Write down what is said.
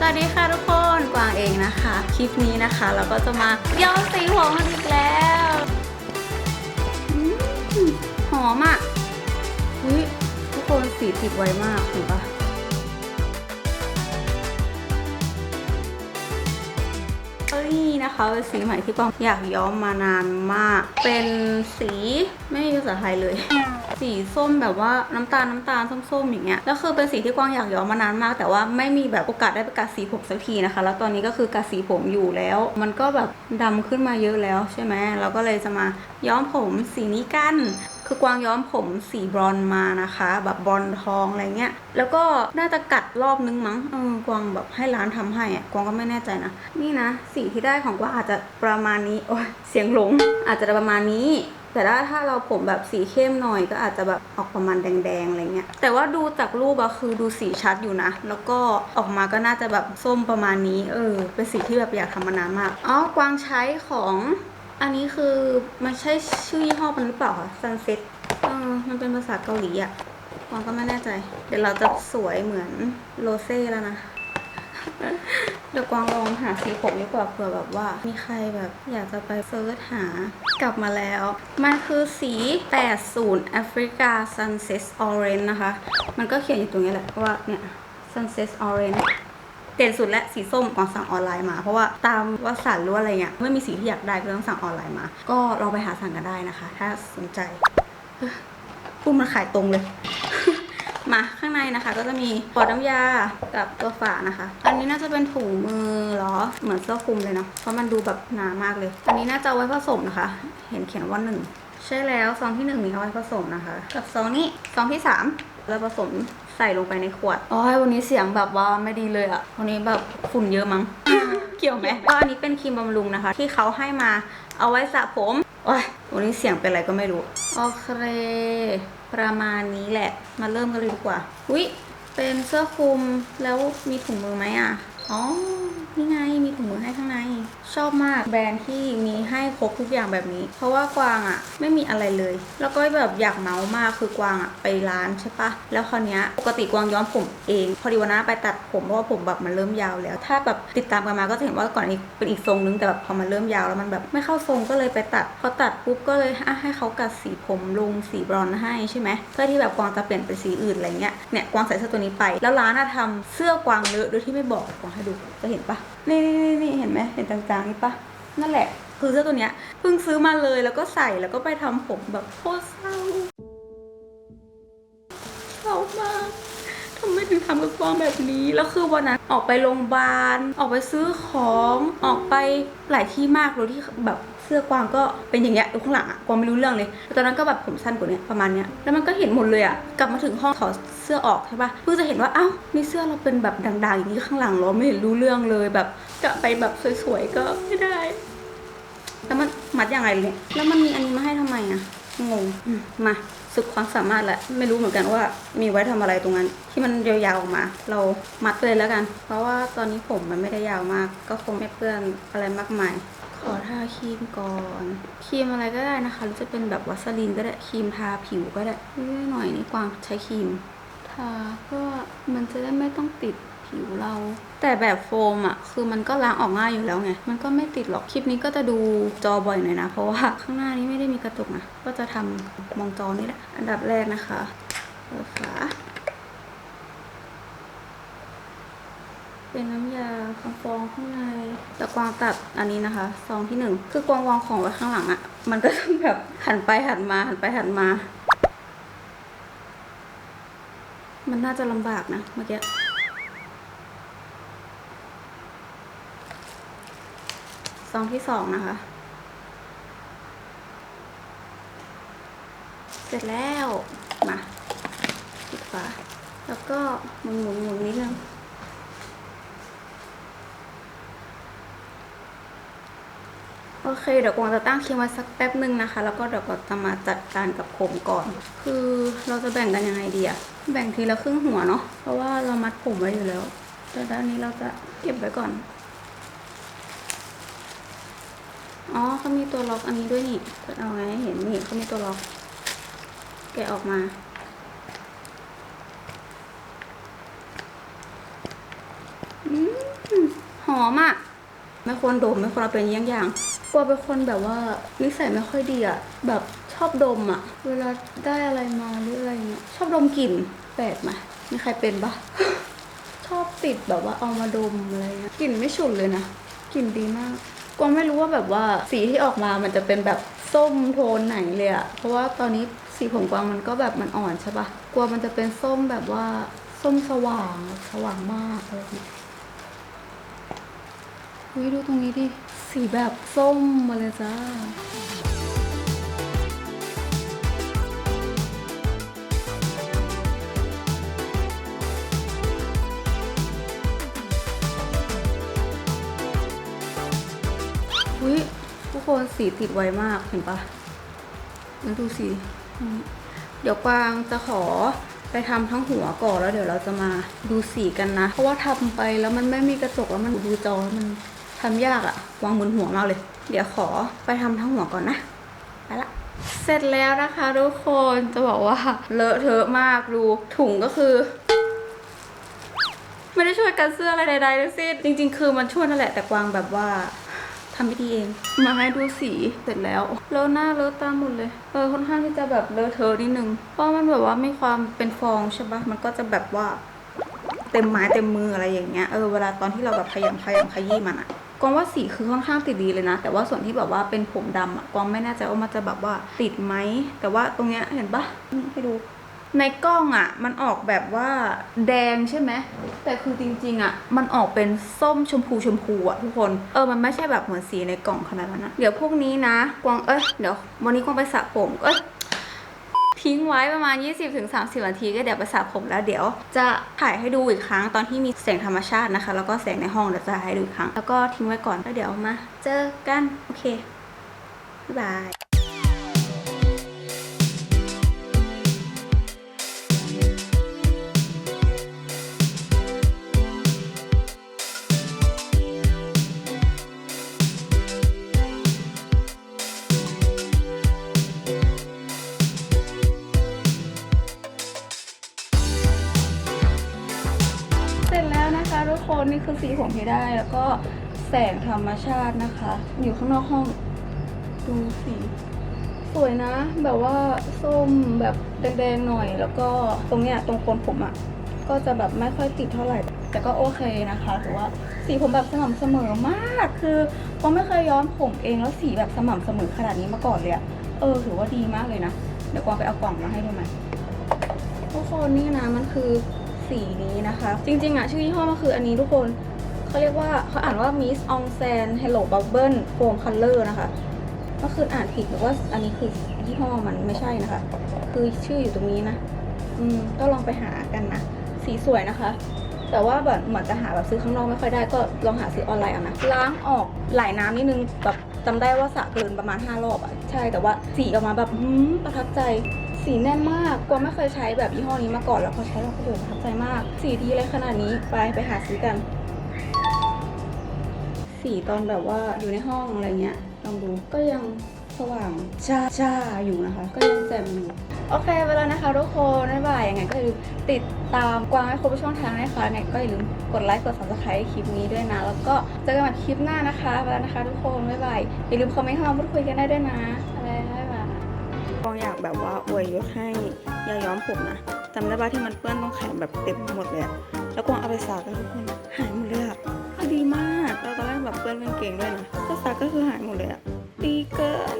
สวัสดีค่ะทุกคนกวางเองนะคะ คลิปนี้นะคะ เราก็จะมาย้อมสีผมกันอีกแล้วอหอมอะอุ้ยทุกคนสีติดไวมากเห็นปะนี่นะคะเป็นสีใหม่ที่กวางอยากย้อมมานานมาก เป็นสีไม่มีภาษาไทยเลย สีส้มแบบว่าน้ำตาลน้ำตาลส้มๆอย่างเงี้ยแล้วคือเป็นสีที่กวางอยากย้อมมานานมาก แต่ว่าไม่มีแบบโอกาสได้ไปกัดสีผมสักทีนะคะ แล้วตอนนี้ก็คือกัดสีผมอยู่แล้ว มันก็แบบดำขึ้นมาเยอะแล้วใช่ไหมเราก็เลยจะมาย้อมผมสีนี้กัน คือกวางย้อมผมสีบรอนมานะคะ แบบบรอนทองอะไรเงี้ยแล้วก็น่าจะกัดรอบนึงมั้งเออกวางแบบให้ร้านทำให้อะกวางก็ไม่แน่ใจนะนี่นะสีที่ได้ของกวางอาจจะประมาณนี้โอ้ยเสียงหลงอาจจะประมาณนี้ แต่ถ้าถ้าเราผมแบบสีเข้มหน่อยก็อาจจะแบบออกประมาณแดงๆอะไรเงี้ย แต่ว่าดูจากรูปอะคือดูสีชัดอยู่นะ แล้วก็ออกมาก็น่าจะแบบส้มประมาณนี้ เออ เป็นสีที่แบบอยากทำมานานมาก อ๋อ กวางใช้ของอันนี้คือมันใช่ชื่อยี่ห้อมันหรือเปล่าคะ Sunset เออมันเป็นภาษาเกาหลีอะกวางก็ไม่แน่ใจ เดี๋ยวเราจะสวยเหมือนโรเซ่แล้วนะ เดี๋ยวกวางลองหาสีผมดีกว่าเผื่อแบบว่า มีใครแบบอยากจะไปเซิร์ชหากลับมาแล้ว มันคือสี 80 Africa Sunset Orange นะคะ มันก็เขียนอยู่ตรงนี้แหละว่าเนี่ย Sunset Orange เด่นสุดและสีส้มกวางสั่งออนไลน์มา เพราะว่าตามวสันหรือว่าอะไรเงี้ยไม่มีสีที่อยากได้ก็ต้องสั่งออนไลน์มา ก็ลองไปหาสั่งกันได้นะคะ ถ้าสนใจเฮ้ยพูดมันขายตรงเลย มาข้างในนะคะ ก็จะมีปอดน้ำยากับตัวฝานะคะ อันนี้น่าจะเป็นถุงมือเหรอเหมือนเสื้อคลุมเลยเนาะเพราะมันดูแบบหนามากเลย อันนี้น่าจะเอาไว้ผสมนะคะ เห็นเขียนว่าหนึ่งใช่แล้วซองที่หนึ่งนี้เอาไว้ผสมนะคะ กับซองนี้ซองที่สามเราผสมใส่ลงไปในขวดอ๋อวันนี้เสียงแบบว่าไม่ดีเลยอะวันนี้แบบฝุ่นเยอะมั้ง เกี่ยวไหมก็อันนี้เป็นครีมบำรุงนะคะ ที่เขาให้มาเอาไว้สระผมโอ้ยวันนี้เสียงเป็นอะไรก็ไม่รู้ โอเค ประมาณนี้แหละ มาเริ่มกันเลยดีกว่าอุ๊ยเป็นเสื้อคลุมแล้วมีถุงมือไหมอะ อ๋อ นี่ไง มีถุง ชอบมากแบรนด์ที่มีให้ครบทุกอย่างแบบนี้ เพราะว่ากวางอะไม่มีอะไรเลย แล้วก็แบบอยากเมาส์มากคือกวางอะไปร้านใช่ปะแล้วคราวเนี้ยปกติกวางย้อมผมเอง พอดีวันนั้นไปตัดผมเพราะว่าผมแบบมันเริ่มยาวแล้ว ถ้าแบบติดตามกันมาก็จะเห็นว่าก่อนอันนี้เป็นอีกทรงนึงแต่แบบพอมันเริ่มยาวแล้วมันแบบไม่เข้าทรงก็เลยไปตัดพอตัดปุ๊บก็เลยอะให้เขากัดสีผมลงสีบรอนให้ใช่ไหมเพื่อที่แบบกวางจะเปลี่ยนเป็นสีอื่นอะไรเงี้ยเนี่ยกวางใส่เสื้อตัวนี้ไป แล้วร้านอะทำเสื้อกวางเลอะโดยที่ไม่บอกกวางให้ดูจะเห็นปะนี่นี่นี่เห็นไหมเห็นจางนี่ปะนั่นแหละ คือเสื้อตัวเนี้ยเพิ่งซื้อมาเลยแล้วก็ใส่แล้วก็ไปทำผมแบบโคตรเศร้าเศร้ามากทำไมถึงทำกับฟองแบบนี้ แล้วคือวันนั้นออกไปโรงพยาบาล ออกไปซื้อของ ออกไปหลายที่มากเลยที่แบบ เสื้อกวางก็เป็นอย่างเงี้ยอยู่ข้างหลังอะกวางไม่รู้เรื่องเลยตอนนั้นก็แบบผมสั้นกว่านี้ประมาณเนี้ยแล้วมันก็เห็นหมดเลยอะกลับมาถึงห้องถอดเสื้อออกใช่ปะเพิ่งจะเห็นว่าอ้าวนี่เสื้อเราเป็นแบบด่างๆอย่างนี้ข้างหลังเรอไม่เห็นรู้เรื่องเลยแบบจะไปแบบสวยๆก็ไม่ได้ แล้วมันมัดยังไงเลยแล้วมันมีอันนี้มาให้ทำไมอะงงมาสุดความสามารถแหละไม่รู้เหมือนกันว่ามีไว้ทำอะไรตรงนั้น ที่มันยาวๆออกมา เรามัดไปเลยแล้วกัน เพราะว่าตอนนี้ผมมันไม่ได้ยาวมาก ก็คงไม่เปื้อนอะไรมากมาย ขอทาครีมก่อน ครีมอะไรก็ได้นะคะหรือจะเป็นแบบวัสลินก็ได้ครีมทาผิวก็ได้เอ้ยหน่อยนี่กวางใช้ครีม ทาก็มันจะได้ไม่ต้องติดผิวเรา แต่แบบโฟมอะคือมันก็ล้างออกง่ายอยู่แล้วไง มันก็ไม่ติดหรอกคลิปนี้ก็จะดูจอบ่อยหน่อยนะ เพราะว่าข้างหน้านี้ไม่ได้มีกระจกนะก็จะทำมองจอนี่แหละอันดับแรกนะคะเปิดฝา เป็นน้ำยาฟองข้างในแต่กวางตัดอันนี้นะคะซองที่หนึ่งคือกวางวางของไว้ข้างหลังอะ่ะ มันก็ต้องแบบหันไปหันมาหันไปหันมา มันน่าจะลำบากนะเมื่อกี้ซองที่สองนะคะ เสร็จแล้ว มาปิดฝาแล้วก็หมุนหมุนหมุนนิดนึง โอเค เดี๋ยวกวางจะตั้งครีมไว้สักแป๊บหนึ่งนะคะ แล้วก็เดี๋ยวก็จะมาจัดการกับผมก่อน คือเราจะแบ่งกันยังไงดีอะแบ่งทีละครึ่งหัวเนาะ เพราะว่าเรามัดผมไว้อยู่แล้ว แต่ด้านนี้เราจะเก็บไว้ก่อน อ๋อเขามีตัวล็อกอันนี้ด้วยนี่เปิดเอาไงเห็นนี่เขามีตัวล็อก แกะออกมาอืมอืมหอมอะ ไม่ควรดมไม่ควรเอาเป็นเยี่ยงอย่างกลัวเป็นคนแบบว่านิสัยไม่ค่อยดีอะแบบชอบดมอะเวลาได้อะไรมาหรืออะไรเงี้ยชอบดมกลิ่นแปลกไหมมีใครเป็นปะชอบติดแบบว่าเอามาดมอะไรกลิ่นไม่ฉุนเลยนะกลิ่นดีมากกวางไม่รู้ว่าแบบว่าสีที่ออกมามันจะเป็นแบบส้มโทนไหนเลยอะเพราะว่าตอนนี้สีผมกวางมันก็แบบมันอ่อนใช่ปะกลัวมันจะเป็นส้มแบบว่าส้มสว่างสว่างมากเงี้ย อุ้ยดูตรงนี้ดิ สีแบบส้มมาเลยจ้าอุ้ยทุกคนสีติดไวมากเห็นปะแล้วดูสีเดี๋ยวกวางจะขอไปทำทั้งหัวก่อนแล้วเดี๋ยวเราจะมาดูสีกันนะ เพราะว่าทำไปแล้วมันไม่มีกระจกแล้วมันดูจอมัน ทำยากอะวางบนหัวมากเลย เดี๋ยวขอไปทำทั้งหัวก่อนนะไปละเสร็จแล้วนะคะทุกคนจะบอกว่าเลอะเทอะมากดูถุงก็คือไม่ได้ช่วยกันเสื้ออะไรใดๆทั้งสิ้นจริง ๆ คือมันช่วยนั่นแหละแต่กวางแบบว่าทำไม่ดีเอง มาให้ดูสีเสร็จแล้วเลอะหน้าเลอะตาหมดเลย เออค่อนข้างที่จะแบบเลอะเทอะนิดนึง เพราะมันแบบว่ามีความเป็นฟองใช่ปะมันก็จะแบบว่า เต็มไม้เต็มมืออะไรอย่างเงี้ย เออเวลาตอนที่เราแบบขยำขยำขยี้มันอะ กวางว่าสีคือค่อนข้างติดดีเลยนะ แต่ว่าส่วนที่แบบว่าเป็นผมดำอะกวางไม่แน่ใจว่ามันจะแบบว่าติดไหม แต่ว่าตรงเนี้ยเห็นปะให้ดู ในกล้องอะ่ะมันออกแบบว่าแดงใช่ไหมแต่คือจริงๆอะ่ะมันออกเป็นส้มชมพูชมพูอะทุกคนเออมันไม่ใช่แบบเหมือนสีในกล่องขนาดนั้นนะเดี๋ยวพวกนี้นะ กวางเอ้ยเดี๋ยววันนี้กวางไปสระผมเอ้ย ทิ้งไว้ประมาณ 20-30 นาที ก็เดี๋ยวไปสระผมแล้วเดี๋ยว จะถ่ายให้ดูอีกครั้งตอนที่มีแสงธรรมชาตินะคะ แล้วก็แสงในห้องเดี๋ยวจะให้ดูอีกครั้ง แล้วก็ทิ้งไว้ก่อนแล้วเดี๋ยวมา เจอกัน โอเคบ๊ายบาย จแล้วนะคะทุกคนนี่คือสีผมที่ได้ แล้วก็แสงธรรมชาตินะคะ อยู่ข้างนอกห้องดูสีสวยนะ แบบว่าส้มแบบแดงๆหน่อย แล้วก็ตรงเนี้ยตรงโคนผมอะ่ะก็จะแบบไม่ค่อยติดเท่าไหร่ แต่ก็โอเคนะคะถือว่าสีผมแบบสม่ำเสมอมาก คือผมไม่เคยย้อมผมเองแล้วสีแบบสม่ำเสมอขนาดนี้มาก่อนเลยอะเออถือว่าดีมากเลยนะ เดี๋ยวกวางไปเอากล่องมาให้ดูไหมทุกคนนี่นะมันคือ สีนี้นะคะ จริงๆอะชื่อยี่ห้อมันคืออันนี้ทุกคนเขาเรียกว่าเขาอ่านว่า Miss On Sand Hello Bubble Foam Color นะคะเมื่อคืนอ่านผิดหรือว่าอันนี้คือยี่ห้อมันไม่ใช่นะคะ คือชื่ออยู่ตรงนี้นะ อืมก็ลองไปหากันนะ สีสวยนะคะ แต่ว่าแบบเหมือนจะหาแบบซื้อข้างนอกไม่ค่อยได้ก็ลองหาซื้อออนไลน์เอานะล้างออกหลายน้ำนิดนึงแบบจำได้ว่าสระเกินประมาณ 5 รอบอะใช่แต่ว่าสีออกมาแบบหืมประทับใจ สีแน่นมากกวาไม่เคยใช้แบบยี่ห้อนี้มาก่อน แล้วพอใช้แล้วก็โดนประทับใจมาก สีดีเลยขนาดนี้ไปไปหาซื้อกัน สีตอนแบบว่าอยู่ในห้องอะไรเงี้ยลองดูก็ยังสว่างจ้าจ้าอยู่นะคะ ก็ยังแจ่มอยู่โอเคไปแล้วนะคะทุกคนบ๊ายบายยังไงก็อย่าลืมติดตามกวางให้ครบช่องทางนะคะยังไงก็อย่าลืมกดไลค์กด subscribe คลิปนี้ด้วยนะ แล้วก็เจอกันใหม่คลิปหน้านะคะไปแล้วนะคะทุกคนบ๊ายบายอย่าลืมคอมเมนต์เข้ามาพูดคุยกันได้ด้วยนะอะไรบ๊ายบาย กวางอยากแบบว่าอวยยศให้ยาย้อมผมนะจำได้ป่ะที่มันเปื้อนตรงแขนแบบเต็มหมดเลยแล้วกองเอาไปสักทุกคนหายหมดเลยอะดีมากแล้วตอนแรกแบบเปื้อนกางเกงด้วยนะก็ซักก็คือหายหมดเลยอะดีเกิน